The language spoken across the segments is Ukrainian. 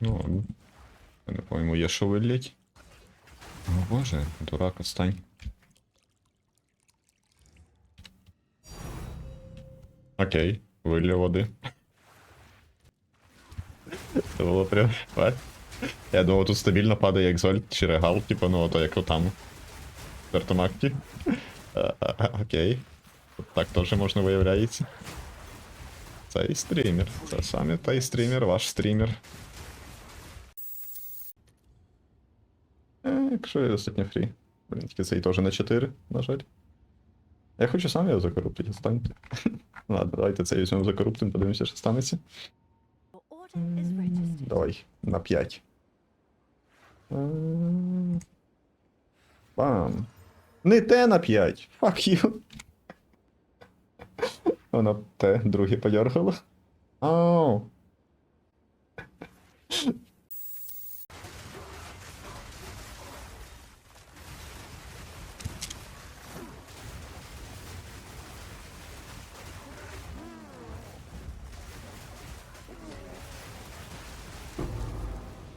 Ну ладно. Я не пойму, є що виліть. О боже, дурак, отстань. Окей, вилля води. Це було прям. Я думав, тут стабільно падає екзольт чи регал, типу, ну ото як там. В Окей. Тут так теж можна виявляється. Це і стрімер. Це саме той стрімер, ваш стрімер. Е, якщо є достатньо фрі. Блін, тільки цей теж на 4, на жаль. Я хочу сам його закоруптити, станьте. Ладно, давайте це візьмемо закоруптим, подивимося, що станеться. Your order is registered. Давай, на 5. Бам. Не те на 5. Fuck you. Воно те, друге подергало. Ау.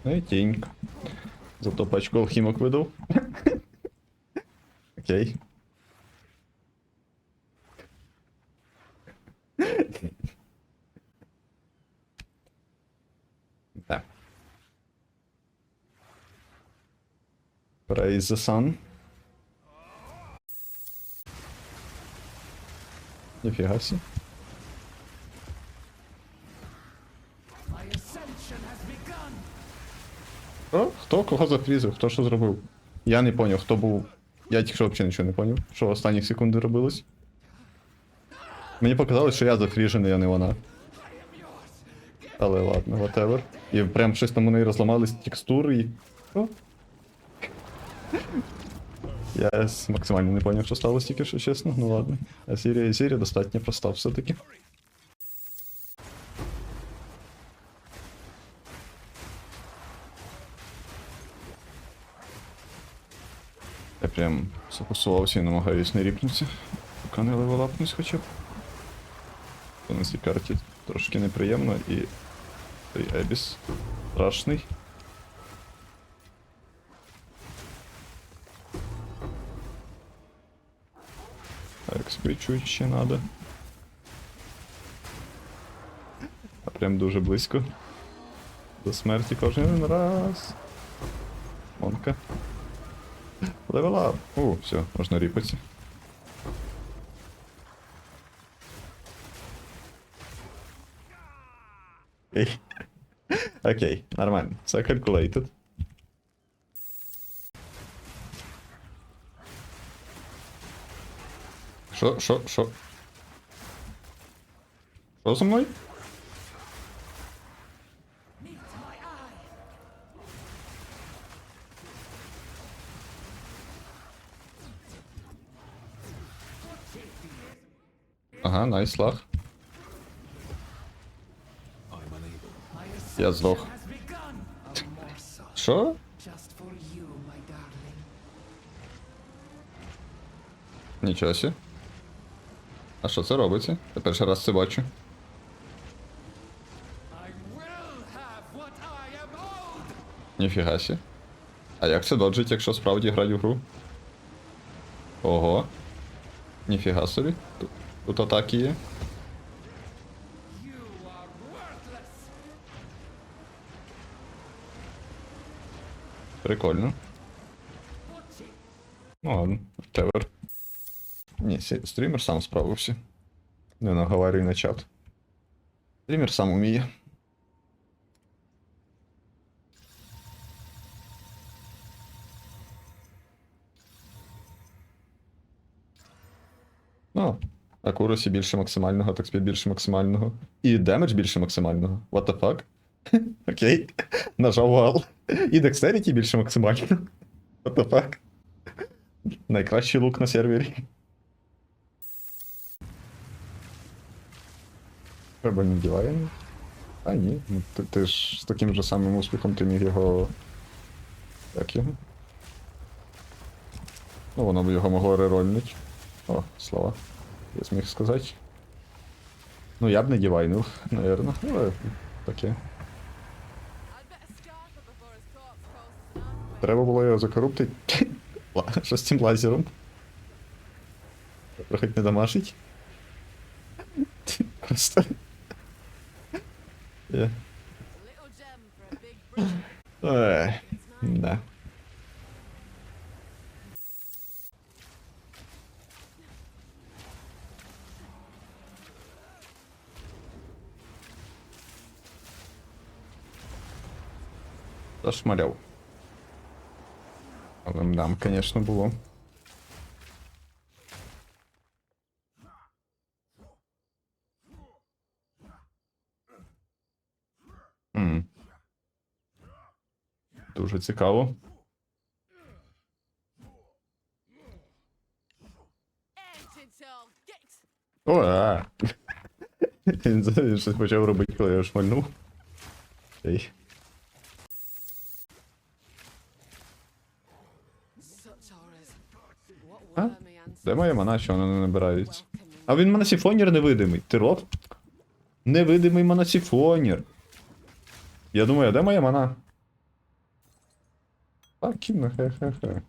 Ну і тінька. Зато пачку алхімок видав. Окей. Так. Praise the sun. Ніфіга сі. Що? Хто кого зафрізив? Хто що зробив? Я не поняв, хто був. Я тільки що взагалі нічого не поняв, що в останні секунди робилось. Мені показалось, що я зафріжений, а не вона. Але ладно, whatever. І прям щось там у неї розламались текстури і. Я максимально не поняв, що сталося тільки що, чесно. Ну ладно. А Сірія, Сірія достатньо проста все-таки. Я прям сфокусувався і намагаюсь не ріпнутися, поки не левелапнусь хоча б. Бо на цій карті трошки неприємно і цей Ебіс страшний. Так, спричуть ще надо. А прям дуже близько. До смерті кожен раз. Монка. Левел ап. О, все, можна ріпатися. Окей. Окей, нормально. Все calculated. Що, що, що? Що зі мною? Ага, найс лаг. Я здох. Що? Нічого сі. А що це робиться? Я перший раз це бачу. Ніфіга сі. А як це доджить, якщо справді грать в гру? Ого. Ніфіга собі. Тут, тут атаки є. Прикольно. Ну ладно, whatever. Ні, стрімер сам справився. Не наговарюй на чат. Стрімер сам уміє. Ну, акурасі більше максимального, так більше максимального. І демедж більше максимального. What the fuck? Окей. Нажав вал. І декстеріті більше максимального. What the fuck? Найкращий лук на сервері. Треба не діваємо. А ні, ну ти, ти ж з таким же самим успіхом ти міг його. Як його? Ну, воно б його могло рерольнути. О, слова. Я зміг сказати. Ну, я б не дівайнув, наверно. Але таке. Треба було його закоруптити. Що з цим лазером? Трохи не дамажить. Просто. A little gem Але мдам, конечно, було. М. Дуже цікаво. О. Він щось почав робити, коли я шмальнув. Ей. Де моя мана, що вона не набирається? А він моносифонір невидимий. Ти роб? Невидимий моносифонір. Я думаю, а де моя мана? А, кінно, хе-хе-хе.